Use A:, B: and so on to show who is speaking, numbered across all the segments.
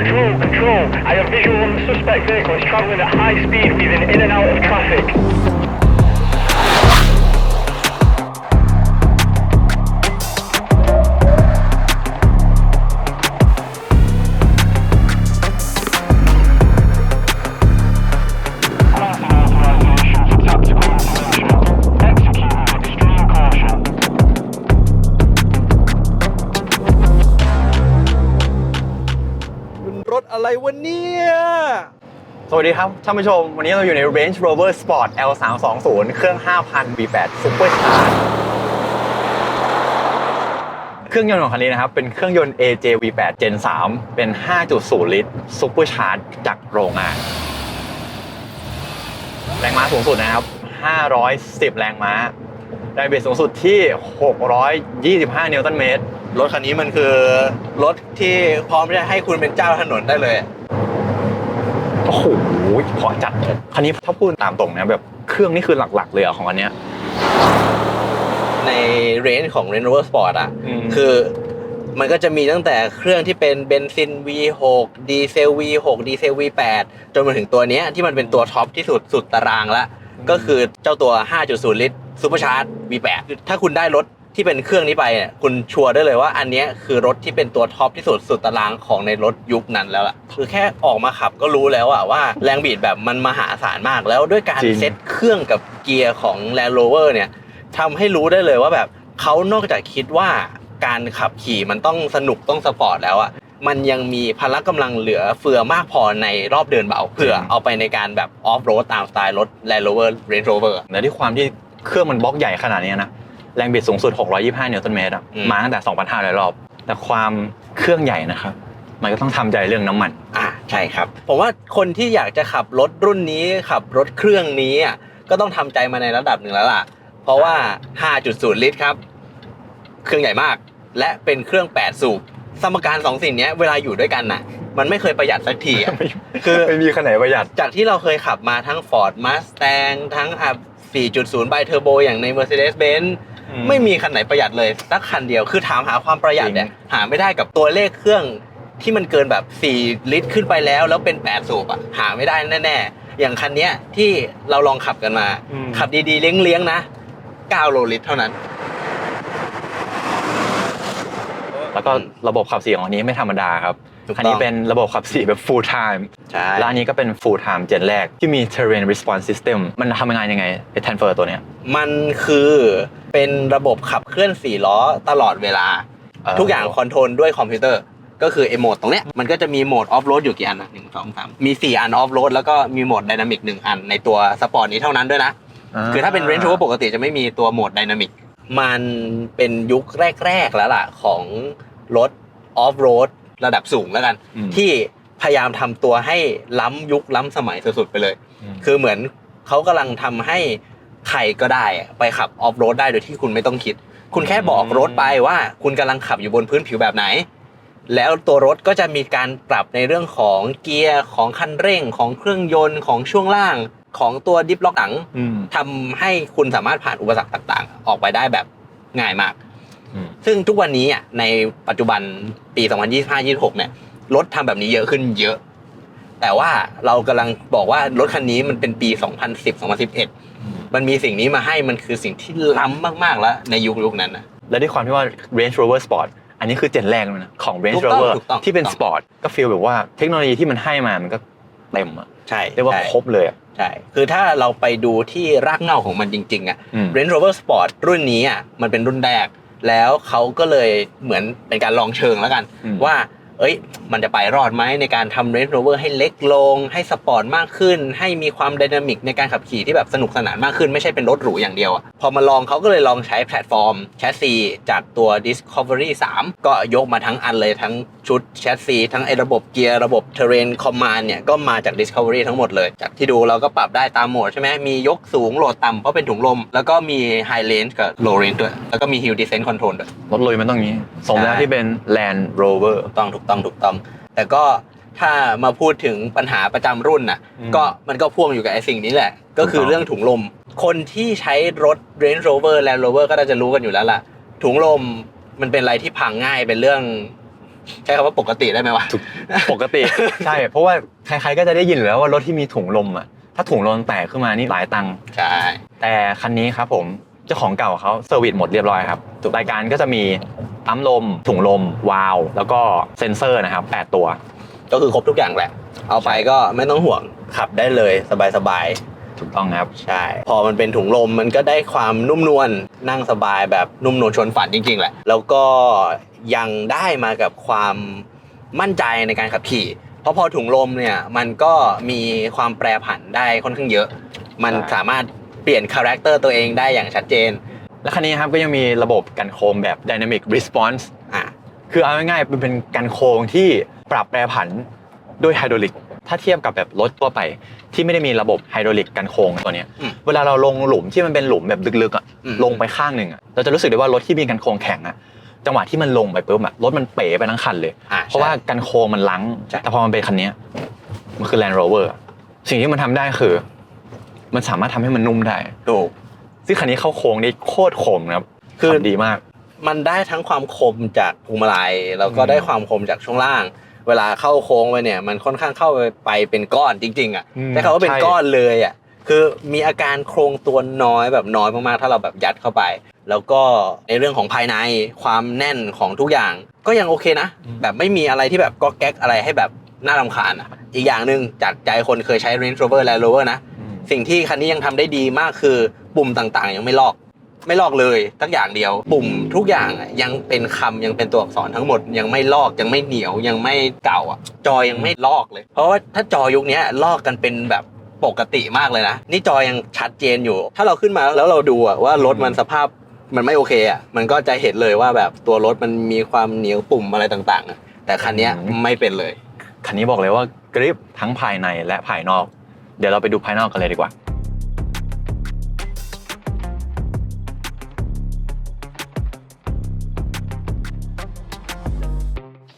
A: Control, control. I have visual on the suspect vehicle. It's travelling at high speed, weaving in and out of traffic.
B: วะเนี่ย
C: สวัสดีครับท่านผู้ชม วันนี้เราอยู่ใน Range Rover Sport L320 เครื่อง 5,000 V8 Supercharged เครื่องยนต์ของคันนี้นะครับ เป็นเครื่องยนต์ AJ V8 Gen 3 เป็น 5.0 ลิตร Supercharge จากโรงงาน แรงม้าสูงสุดนะครับ 510 แรงม้าแรงบิดสูงสุดที่ 625 นิวตันเมตร
B: รถคันนี้มันคือรถที่พร้อมจะให้คุณเป็นเจ้าถนนได้เลย
C: โอ้โหพอจัดคันนี้ถ้าพูดตามตรงนะแบบเครื่องนี่คือหลักๆ เลยอะของอันเนี้ย
B: ในเรนจ์ของ Range Rover Sport อะ
C: อืม
B: คือมันก็จะมีตั้งแต่เครื่องที่เป็นเบนซิน V6 ดีเซล V6 ดีเซล V8 จนมาถึงตัวเนี้ยที่มันเป็นตัวท็อปที่สุดสุดตารางละ ก็คือเจ้าตัว 5.0 ลิตรซูเปอร์ชาร์จ V8 ถ้าคุณได้รถ ที่เป็นเครื่องนี้ไปเนี่ยคุณชัวร์ได้เลยว่าอันเนี้ยคือรถที่เป็นตัวท็อปที่สุดสุดตารางของในรถยุคนั้นแล้วล่ะคือแค่ออกมาขับก็รู้แล้วอะว่าแรงบีดแบบมันมหาศาลมากแล้วด้วยการ
C: จริง
B: เซ็ตเครื่องกับเกียร์ของ Land Rover เนี่ยทำให้รู้ได้เลยว่าแบบเขานอกจากคิดว่าการขับขี่มันต้องสนุกต้องสปอร์ตแล้วอะมันยังมีพละกำลังเหลือเฟือมากพอในรอบเดินเบาเผื่อเอาไปในการแบบออฟโรดตามสไตล์รถ Land Rover Range Rover
C: และที่ความที่เครื่องมันบล็อกใหญ่ขนาดนี้นะ แรงบิดสูงสุด 625 นิวตันเมตรอะ
B: อืม
C: มาตั้งแต่ 2,500 รอบ แต่ความเครื่องใหญ่นะครับ มันก็ต้องทำใจเรื่องน้ำมัน
B: อ่าใช่ครับ ผมว่าคนที่อยากจะขับรถรุ่นนี้ขับรถเครื่องนี้อะก็ต้องทำใจมาในระดับหนึ่งแล้วล่ะ เพราะว่า 5.0 ลิตรครับ เครื่องใหญ่มาก และเป็นเครื่อง 8 สูบสมการสองสิ่งเนี้ยเวลาอยู่ด้วยกันน่ะ มันไม่เคยประหยัดสักทีอะคือ
C: ไม่มีขนาดประหยัด
B: จากที่เราเคยขับมาทั้ง Ford Mustang ทั้งอะ4.0 by Turbo อย่างใน Mercedes-Benz
C: อืม
B: ไม่มีคันไหนประหยัดเลยสักคันเดียวคือถามหาความประหยัดเนี่ยหาไม่ได้กับตัวเลขเครื่องที่มันเกินแบบ 4 ลิตรขึ้นไปแล้ว แล้วเป็น 8 สูบอะหาไม่ได้แน่ๆ อย่างคันเนี้ยที่เราลองขับกันมา
C: อืม
B: ขับดีๆ เลี้ยงๆนะ 9 โลลิตรเท่านั้น
C: แล้วก็ระบบขับสีของอันนี้ไม่ธรรมดาครับ
B: ถูกต้อง
C: คันนี้เป็นระบบขับสีแบบ full time
B: ใช่
C: และอันนี้ก็เป็น full time เจนแรกที่มี terrain response system มันทำงานยังไงไอ้ transfer ตัวเนี้ย
B: มันคือเป็นระบบขับเคลื่อน4ล้อตลอดเวลา
C: เออ
B: ทุกอย่างคอนโทรลด้วยคอมพิวเตอร์ ก็คือไอโหมดตรงเนี้ยมันก็จะมีโหมดออฟโรดอยู่กี่อันนะหนึ่งสองสามมี4อันออฟโรดแล้วก็มีโหมดไดนามิกหนึ่งอันในตัวสปอร์ตนี้เท่านั้นด้วยนะ คือถ้าเป็น Range Rover ปกติจะไม่มีตัวโหมดไดนามิก มันเป็นยุคแรก ๆ แล้วล่ะ ของรถออฟโรด ระดับสูงแล้วกัน
C: อืม
B: ที่พยายามทำตัวให้ล้ำยุคล้ำสมัยสุดๆไปเลย
C: ม
B: คือเหมือนเขากำลังทำให้ใครก็ได้อะไปขับออฟโรดได้โดยที่คุณไม่ต้องคิด คุณแค่บอกรถไปว่า คุณกำลังขับอยู่บนพื้นผิวแบบไหน แล้วตัวรถก็จะมีการปรับในเรื่องของเกียร์ของคันเร่งของเครื่องยนต์ของช่วงล่างของตัวดิฟล็อกหนัง
C: อืม
B: ทำให้คุณสามารถผ่านอุปสรรคต่างๆ ออกไปได้แบบง่ายมาก
C: อืม
B: ซึ่งทุกวันนี้อะในปัจจุบันปี 2025-26 เนี่ยรถทำแบบนี้เยอะขึ้นเยอะ แต่ว่าเรากำลังบอกว่ารถคันนี้มันเป็นปี 2010-2011 มันมีสิ่งนี้มาให้มันคือสิ่งที่ล้ำมากๆแล้วในยุคยุคนั้นนะ
C: และด้วยความที่ว่า Range Rover Sport อันนี้คือเจนแรกเลยนะของ Range
B: ถูกต้อง
C: Rover
B: ถูกต้อง
C: ที่เป็น
B: ถูกต้อง
C: Sport ก็ฟีลแบบว่าเทคโนโลยีที่มันให้มามันก็เต็มอะ
B: ใช่
C: เรียกว่า
B: ใช่
C: ครบเลยอะ
B: ใช่ คือถ้าเราไปดูที่รากเหง้าของมันจริงๆอะ
C: อืม
B: Range Rover Sport รุ่นนี้อะมันเป็นรุ่นแรก แล้วเขาก็เลยเหมือนเป็นการลองเชิงแล้วกัน
C: อืม
B: ว่า เอ้ย มันจะไปรอดไหมในการทำ Range Rover ให้เล็กลง ให้สปอร์ตมากขึ้น ให้มีความไดนามิกในการขับขี่ที่แบบสนุกสนานมากขึ้น ไม่ใช่เป็นรถหรูอย่างเดียวอะพอมาลองเขาก็เลยลองใช้แพลตฟอร์มแชสซีจากตัว Discovery 3 ก็ยกมาทั้งอันเลยทั้งชุดแชสซีทั้งไอ้ระบบเกียร์ระบบ Terrain Command เนี่ยก็มาจาก Discovery ทั้งหมดเลย จากที่ดูเราก็ปรับได้ตามโหมดใช่ไหมมียกสูงโหลดต่ำเพราะเป็นถุงลม แล้วก็มี High Range กับ Low Range ด้วยแล้วก็มี Hill Descent Control ด้วย
C: รถลุยมันต้องอย่างนี้สมแล้ว
B: ใช่
C: ที่เป็น Land Rover
B: ถูกต้องถูกต้องถูกต้อง แต่ก็ถ้ามาพูดถึงปัญหาประจำรุ่นน่ะ
C: อืม
B: ก็มันก็พ่วงอยู่กับไอ้สิ่งนี้แหละ ก็คือ
C: ถูกต้อง
B: เรื่องถุงลม คนที่ใช้รถ Range Rover Land Rover ก็น่าจะรู้กันอยู่แล้วล่ะ ถุงลมมันเป็นอะไรที่พังง่ายเป็นเรื่อง ใช้คำว่าปกติได้ไหมวะ
C: ปกติ ใช่ เพราะว่าใครๆก็จะได้ยินอยู่แล้วว่ารถที่มีถุงลมอะถ้าถุงลมแตกขึ้นมานี่หลายตังค์
B: ใช่
C: แต่คันนี้ครับผมเจ้าของเก่าเขาเซอร์วิสหมดเรียบร้อยครับทุกรายการก็จะมี ปั๊มลม ถุงลม วาล์วแล้วก็เซ็นเซอร์นะครับแปดตัว
B: ก็คือครบทุกอย่างแหละ เอาไปก็ไม่ต้องห่วงขับได้เลยสบาย
C: ถูกต้องครับ
B: ๆใช่ พอมันเป็นถุงลมมันก็ได้ความนุ่มนวลนั่งสบายแบบนุ่มนวลชวนฝันจริง ๆ แหละ แล้วก็ยังได้มากับความมั่นใจในการขับขี่ เพราะพอถุงลมเนี่ยมันก็มีความแปรผันได้ค่อนข้างเยอะ มัน
C: ใช่
B: สามารถเปลี่ยนคาแรคเตอร์ตัวเองได้อย่างชัดเจน
C: และคันนี้ครับก็ยังมีระบบกันโคมแบบ Dynamic Response
B: อะ
C: คือเอาง่ายๆมันเป็นกันโค้งที่ปรับแปรผันด้วยไฮดรอลิกถ้าเทียบกับแบบรถทั่วไปที่ไม่ได้มีระบบไฮดรอลิกกันโค้งตัวเนี้ย
B: อืม
C: เวลาเราลงหลุมที่มันเป็นหลุมแบบลึกๆอะ
B: อืม
C: ลงไปข้างหนึ่งอะเราจะรู้สึกได้ว่ารถที่มีกันโค้งแข็งอะจังหวะที่มันลงไปปุ๊บอะรถมันเป๋ไปทั้งคันเลย
B: อะ
C: เพราะว่า
B: ใช่
C: กันโค้งมันลัง
B: ใช่
C: แต่พอมันเป็นคันเนี้ยมันคือ Land Rover สิ่งที่มันทำได้คือ มันสามารถทำให้มันนุ่มได้
B: ถูก
C: ซึ่งคันนี้เข้าโค้งได้โคตรคมนะครับ
B: คือ
C: ขับดีมาก
B: มันได้ทั้งความคมจากพวงมาลัยแล้วก็
C: อืม
B: ได้ความคมจากช่วงล่าง เวลาเข้าโค้งไปเนี่ย มันค่อนข้างเข้าไปไปเป็นก้อนจริง ๆ อะ
C: อืม
B: ใช้คำว่าเป็น
C: ใช่
B: ก้อนเลยอะคือมีอาการโครงตัวน้อยแบบน้อยมากๆ ถ้าเราแบบยัดเข้าไป แล้วก็ในเรื่องของภายในความแน่นของทุกอย่าง ก็ยังโอเคนะ แบบไม่มีอะไรที่แบบก็แก๊กอะไรให้แบบน่ารำคาญอะอีกอย่างหนึ่งจากใจคนเคยใช้ Range Rover Land Rover นะ
C: อืม
B: สิ่งที่คันนี้ยังทำได้ดีมากคือ ปุ่มต่างๆ ยังไม่ลอก ไม่ลอกเลยทั้งอย่างเดียว ปุ่มทุกอย่างอะยังเป็นคำยังเป็นตัวอักษรทั้งหมด ยังไม่ลอกยังไม่เหนียวยังไม่เก่าอะ จอยังไม่ลอกเลย เพราะว่าถ้าจอยุคเนี้ยลอกกันเป็นแบบปกติมากเลยนะ นี่จอยังชัดเจนอยู่ ถ้าเราขึ้นมาแล้วเราดูอะว่ารถมันสภาพมันไม่โอเคอะ มันก็จะเห็นเลยว่าแบบตัวรถมันมีความเหนียวปุ่มอะไรต่างๆอะแต่คันเนี้ย
C: อืม
B: ไม่เป็นเลย
C: คันนี้บอกเลยว่ากริปทั้งภายในและภายนอก เดี๋ยวเราไปดูภายนอกกันเลยดีกว่า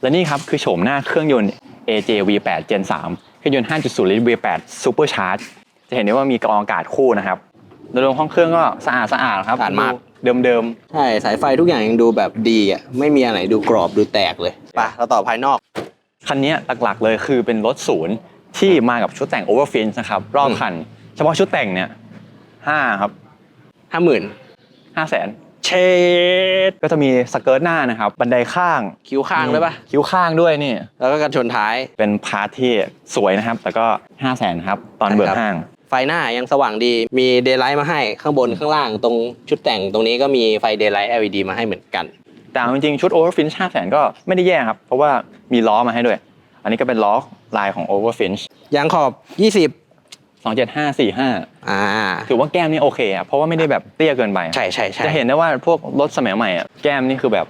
C: และนี่ครับคือโฉมหน้าเครื่องยนต์ AJ V8 Gen 3 เครื่องยนต์ 5.0 ลิตร V8 Supercharge จะเห็นได้ว่ามีกรองอากาศคู่นะครับโดยรวมห้องเครื่องก็สะอาดสะอาดครับ
B: สะอาดมาก
C: ดูเดิม
B: ใช่สายไฟทุกอย่างยังดูแบบดีอะไม่มีอันไหนดูกรอบดูแตกเลยไปเราต่อภายนอก
C: ๆคันนี้หลักๆเลยคือเป็นรถศูนย์ที่มากับชุดแต่ง Overfinch นะครับรอบคัน เฉพาะชุดแต่งเนี่ยห้าครับ
B: ห้าหมื่น
C: ห้าแสน
B: เชด
C: ก็จะมีสเกิร์ตหน้านะครับ บันไดข้าง
B: คิ้วข้างด้วยปะ
C: คิ้วข้างด้วยนี่
B: แล้วก็กันชนท้าย
C: เป็นพาร์ทที่สวยนะครับ แต่ก็ 5 0 0แสนครับ ตอนเบิก
B: ครับ
C: ห้าง
B: ไฟหน้ายังสว่างดี มีเดย์ไลท์มาให้ข้างบนข้างล่างตรงชุดแต่งตรงนี้ก็มีไฟเดย์ไลท์ LED มาให้เหมือนกัน
C: แต่เอาจริงๆชุด Overfinch 5 0 0แสนก็ไม่ได้แย่ครับ เพราะว่ามีล้อมาให้ด้วย อันนี้ก็เป็นล้อลายของ Overfinch
B: ยางขอบ
C: 27545
B: 20อ่า
C: ถือว่าแก้มนี่โอเคอะเพราะว่าไม่ได้แบบเตี้ยเกินไป
B: ใช่ใช่ใช่
C: จะเห็นได้ว่าพวกรถสมัยใหม่อะแก้มนี่คือแบบ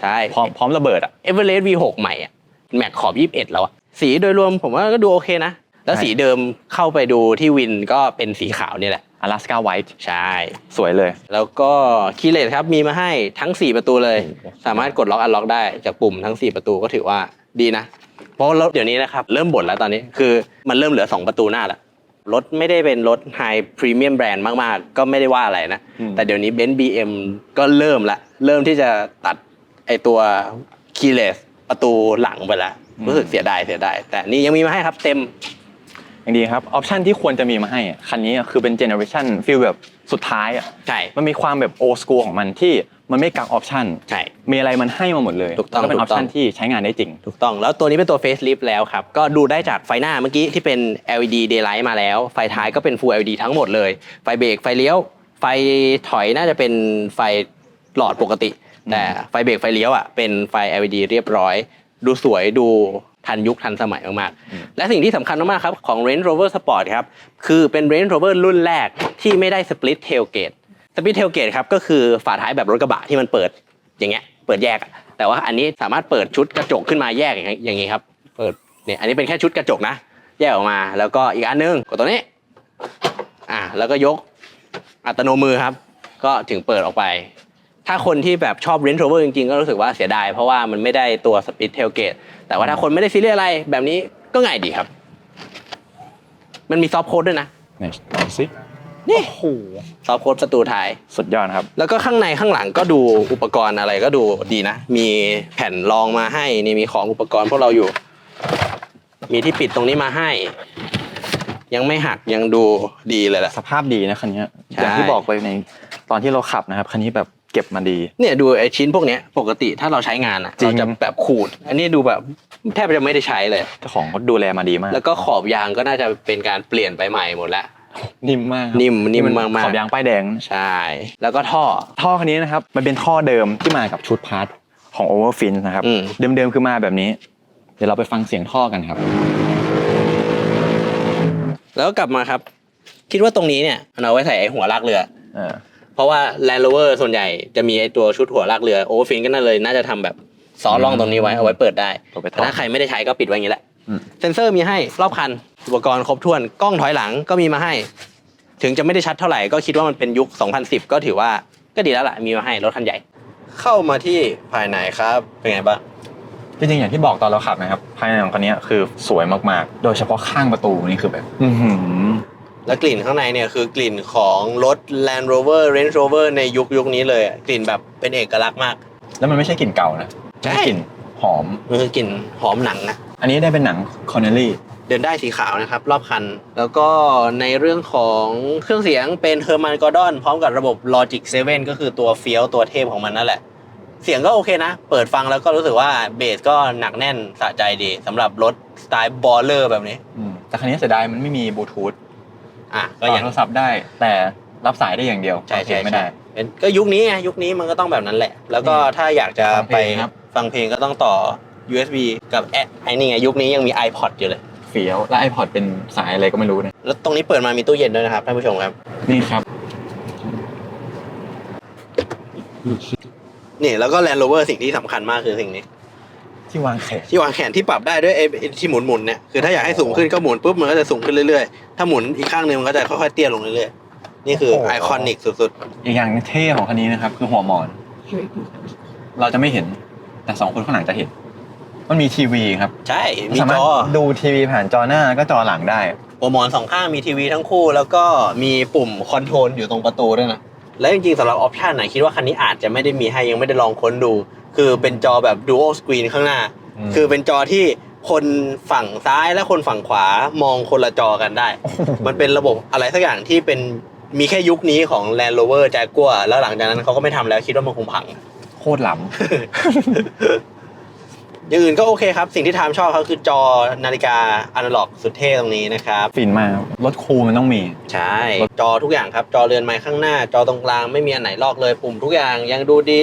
B: ใช่
C: พร้อมพร้อมระเบิดอะ
B: เอเวอเรสต์ V6 ใหม่อะแม็กขอบ21แล้วอะสีโดยรวมผมว่าก็ดูโอเคนะ แล้ว
C: ใช่
B: สีเดิมเข้าไปดูที่วินก็เป็นสีขาวนี่แหละ
C: Alaska White
B: ใช่
C: สวยเลย
B: แล้วก็คีย์เลสครับมีมาให้ทั้ง 4 ประตูเลย สามารถกดล็อกอันล็อกได้จากปุ่มทั้ง 4 ประตูก็ถือว่าดีนะ เพราะรถเดี๋ยวนี้นะครับ เริ่มบ่นแล้วตอนนี้คือมันเริ่มเหลือ 2 ประตูหน้าแล้ว รถไม่ได้เป็นรถไฮพรีเมียมแบรนด์มากๆ ก็ไม่ได้ว่าอะไรนะ
C: อืม
B: แต่เดี๋ยวนี้เบนซ์บีเอ็มก็เริ่มละ เริ่มที่จะตัดไอตัวคีย์เลสประตูหลังไปแล้วรู้สึกเสียดายเสียดาย แต่นี่ยังมีมาให้ครับเต็ม
C: อย่างดีครับ ออปชันที่ควรจะมีมาให้อะคันนี้อะคือเป็นเจเนอเรชันฟีลแบบสุดท้ายอะ
B: ใช่
C: มันมีความแบบโอ s ส o ู l ของมันที่ มันไม่กักออปชัน
B: ใช่
C: มีอะไรมันให้มาหมดเลย
B: ถูกต้อง
C: แล้วเป็นอ
B: ถู
C: อป
B: กต้
C: ชั
B: อนง
C: ที่ใช้งานได้จริง
B: ถูกต้องแล้วตัวนี้เป็นตัว facelift แล้วครับ ก็ดูได้จากไฟหน้าเมื่อกี้ที่เป็น LED daylight มาแล้ว ไฟท้ายก็เป็น full LED ทั้งหมดเลย ไฟเบรกไฟเลี้ยว ไฟถอยน่าจะเป็นไฟหลอดปกติ แต่ไฟเบรกไฟเลี้ยวอะเป็นไฟ LED เรียบร้อย ดูสวยดูทันยุคทันสมัยมาก
C: อืม
B: ๆและสิ่งที่สำคัญมากๆครับของ Range Rover Sport ครับ คือเป็น Range Rover รุ่นแรกที่ไม่ได้ split tailgate split tailgate ครับก็คือฝาท้ายแบบรถกระบะที่มันเปิดอย่างเงี้ยเปิดแยก แต่ว่าอันนี้สามารถเปิดชุดกระจกขึ้นมาแยกอย่างงี้อย่างงี้ครับเปิดเนี่ยอันนี้เป็นแค่ชุดกระจกนะ แยกออกมา แล้วก็อีกอันนึงกดตัวนี้อ่าแล้วก็ยกอัตโนมือครับ ก็ถึงเปิดออกไป ถ้าคนที่แบบชอบ Range Rover จริงๆ ก็รู้สึกว่าเสียดาย เพราะว่ามันไม่ได้ตัว Split Tailgate แต่ว่าถ้าคนไม่ได้ซีเรียสอะไรแบบนี้ก็ง่ายดีครับ มันมีซอฟต์โค้ดด้วยนะ
C: ไหน ลองสิ
B: นี่ซอฟต์โค้ดประตูท้าย
C: สุดยอดครับ
B: แล้วก็ข้างในข้างหลังก็ดูอุปกรณ์อะไรก็ดูดีนะ มีแผ่นรองมาให้นี่มีของอุปกรณ์พวกเราอยู่ มีที่ปิดตรงนี้มาให้ ยังไม่หักยังดูดีเลยแหละ
C: สภาพดีนะคันนี้
B: ใช่
C: อย่างที่บอกไปในตอนที่เราขับนะครับคันนี้แบบเก็บมาดี
B: เนี่ยดูไอชิ้นพวกเนี้ยปกติถ้าเราใช้งานอะ
C: จริง
B: เราจะแบบขูด อันนี้ดูแบบแทบจะไม่ได้ใช้เลย
C: เจ้าของเขาดูแลมาดีมาก
B: แล้วก็ขอบยางก็น่าจะเป็นการเปลี่ยนไปใหม่หมดแล้ว
C: นิ่มมากครับ
B: นิ่มนิ่ม
C: น
B: มากๆ
C: ขอบยางป้ายแดง
B: ใช่ แล้วก็ท่อ
C: ท่อคันนี้นะครับ มันเป็นท่อเดิมที่มากับชุดพาร์ทของ Overfin นะครับ
B: อืม
C: เดิมๆคือมาแบบนี้ เดี๋ยวเราไปฟังเสียงท่อกันครับ
B: แล้วก็กลับมาครับ คิดว่าตรงนี้เนี่ยมันเอาไว้ใส่ไอหัวลากเรือ
C: เออ
B: เพราะว่า Land Rover ส่วนใหญ่จะมีไอตัวชุดหัวลากเรือโอเวอร์ฟินก็น่าเลยน่าจะทำแบบซ้อนร่องตรงนี้ไว้เอาไว้เปิดได้
C: เอาไปต่อ
B: แต่ถ้าใครไม่ได้ใช้ก็ปิดไว้อย่างนี้แหละ
C: อืม
B: เซนเซอร์มีให้รอบคัน อุปกรณ์ครบถ้วนกล้องถอยหลังก็มีมาให้ ถึงจะไม่ได้ชัดเท่าไหร่ก็คิดว่ามันเป็นยุค 2010 ก็ถือว่าก็ดีแล้วล่ะมีมาให้รถคันใหญ่ เข้ามาที่ภายในครับเป็นไงบ้าง
C: จริงๆอย่างที่บอกตอนเราขับนะครับ ภายในของคันนี้คือสวยมากๆ โดยเฉพาะข้างประตูนี่คือแบบ อือหือ
B: แล้วกลิ่นข้างในเนี่ยคือกลิ่นของรถ Land Rover Range Rover ในยุคยุคนี้เลยอะกลิ่นแบบเป็นเอกลักษณ์มาก
C: แล้วมันไม่ใช่กลิ่นเก่านะ
B: ใช่
C: มันกลิ่นหอม
B: มันคือกลิ่นหอมหนังนะ
C: อันนี้ได้เป็นหนังคอนเนลลี่
B: เดินได้สีขาวนะครับ รอบคัน แล้วก็ในเรื่องของเครื่องเสียงเป็น Herman Gordon พร้อมกับระบบ Logic 7 ก็คือตัวเฟี้ยวตัวเทพของมันนั่นแหละ เสียงก็โอเคนะ เปิดฟังแล้วก็รู้สึกว่าเบสก็หนักแน่นสะใจดีสำหรับรถสไตล์บอลเลอร์แบบนี้
C: แต่คันนี้เสียดายมันไม่มีบลูทูธ
B: อะก็
C: ต่อ
B: ยัง
C: โทรศัพท์ได้ แต่รับสายได้อย่างเดียว
B: ใช่
C: ฟังเพล
B: ใช่
C: งไม่ได้
B: เป็นก็ยุคนี้ไงยุคนี้มันก็ต้องแบบนั้นแหละ แล้วก็ถ้าอยากจะ
C: ฟังเพ
B: ไป
C: ลงครับ
B: ฟังเพลงก็ต้องต่อ USB กับแอไอ้นี่ไงยุคนี้ยังมี iPod อยู่เลย
C: เฟี้ยว และ iPod เป็นสายอะไรก็ไม่รู้เนี่ย
B: แล้วตรงนี้เปิดมามีตู้เย็นด้วยนะครับท่านผู้ชมครับ
C: นี่ครับ
B: นี่แล้วก็ Land Rover สิ่งที่สำคัญมากคือสิ่งนี้
C: ที่วางแขน
B: ที่วางแขนที่ปรับได้ด้วยไอ้ไอ้ที่หมุนหมุนๆเนี่ยคือถ้าอยากให้สูงขึ้นก็หมุนปุ๊บมันก็จะสูงขึ้นเรื่อยๆ ถ้าหมุนอีกข้างหนึงมันก็จะค่อยๆเตี้ยลงเรื่อยๆ นี่คือไอคอนิกสุด
C: อีกอย่างเท่ของคันนี้นะครับ คือหัวหมอน เราจะไม่เห็นแต่สองคนข้างหลังจะเห็น มันมีทีวีครับ
B: ๆใช่ มี
C: สา
B: จ
C: มารถ
B: อ
C: ดูทีวีผ่านจอหน้าแล้วก็จอหลังได้
B: หัวหมอนสองข้างมีทีวีทั้งคู่ แล้วก็มีปุ่มคอนโทรลอยู่ตรงประตูด้วยนะ แล้วจริงๆสำหรับออปชันไหนคิดว่าคันนี้อาจจะไม่ได้มีให้ยังไม่ได้ลองค้นดู คือเป็นจอแบบ dual screen ข้างหน้า
C: อืม
B: คือเป็นจอที่คนฝั่งซ้ายและคนฝั่งขวามองคนละจอกันได้ มันเป็นระบบอะไรสักอย่างที่เป็นมีแค่ยุคนี้ของ Land Rover Jaguar แล้วหลังจากนั้นเขาก็ไม่ทำแล้วคิดว่ามันคงพัง
C: โคตรล้
B: อย่างอื่นก็โอเคครับ สิ่งที่ทามชอบเขาคือจอนาฬิกาอนาล็อกสุดเท่ตรงนี้นะครับำ
C: ฟินมากรถคูลมันต้องมี
B: ใช่ จอทุกอย่างครับ จอเรือนไม้ข้างหน้า จอตรงกลางไม่มีอันไหนลอกเลย ปุ่มทุกอย่างยังดูดี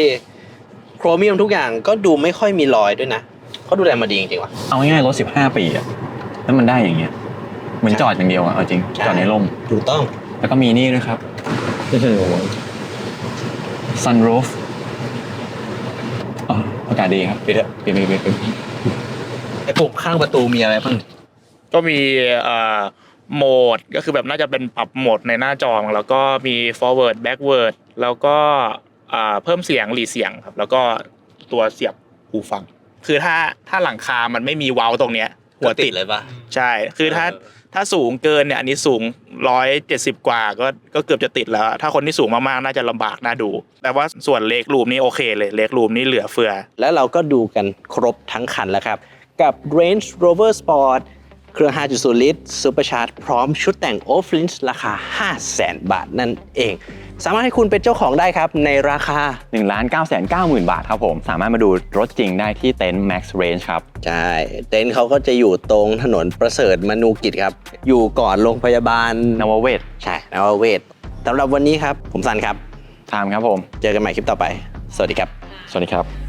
B: โครเมียมทุกอย่างก็ดูไม่ค่อยมีรอยด้วยนะเขาดูแลมาดีจริงๆว่ะ
C: เอาง่ายๆรถ 15 ปีอะแล้วมันได้อย่างเงี้ย เหมือนจอดอย่างเดียวอะเอาจริง
B: ใช่
C: จอดในร่ม
B: ถูกต้อง
C: แล้วก็มีนี่ด้วยครับโอ้โห sunroof อ๋ออากาศดีครับปิดเถอะปิดปิดปิดปิด
B: ไอ้ปุ่มข้างประตูมีอะไรบ้าง
D: ก็มีเอ่อโหมดก็คือแบบน่าจะเป็นปรับโหมดในหน้าจอมันแล้วก็มี forward backward แล้วก็อ่าเพิ่มเสียงหลีเสียงครับ แล้วก็ตัวเสียบหูฟัง คือถ้าถ้าหลังคามันไม่มีเว้าตรงเนี้ยหัวติด
B: เลยปะ
D: ใช่ คือถ้า
B: เออ
D: ถ้าสูงเกินเนี่ยอันนี้สูงร้อยเจ็ดสิบกว่าก็ก็เกือบจะติดแล้ว ถ้าคนที่สูงมากๆน่าจะลำบากน่าดู แต่ว่าส่วนเล็กรูมนี่โอเคเลยเล็กรูมนี่เหลือเฟือ
B: แล้วเราก็ดูกันครบทั้งคันแล้วครับ กับ Range Rover Sport เครื่อง 5.0 ลิตร Supercharge พร้อมชุดแต่ง o f f l i n c e ราคา 500,000 บาทนั่นเอง สามารถให้คุณเป็นเจ้าของได้ครับ ในราคา
C: 1ล้าน9แสน9หมื่นบาทครับผม สามารถมาดูรถจริงได้ที่เต็นท์ Max Range ครับ
B: ใช่ เต็นท์เขาก็จะอยู่ตรงถนนประเสริฐมนูกิจครับ อยู่ก่อนโรงพยาบาล
C: นวเวศ
B: ใช่นวเวศสำหรับวันนี้ครับ ผมสันครับ
C: ทามครับผม
B: เจอกันใหม่คลิปต่อไป สวัสดีครับ
C: สวัสดีครับ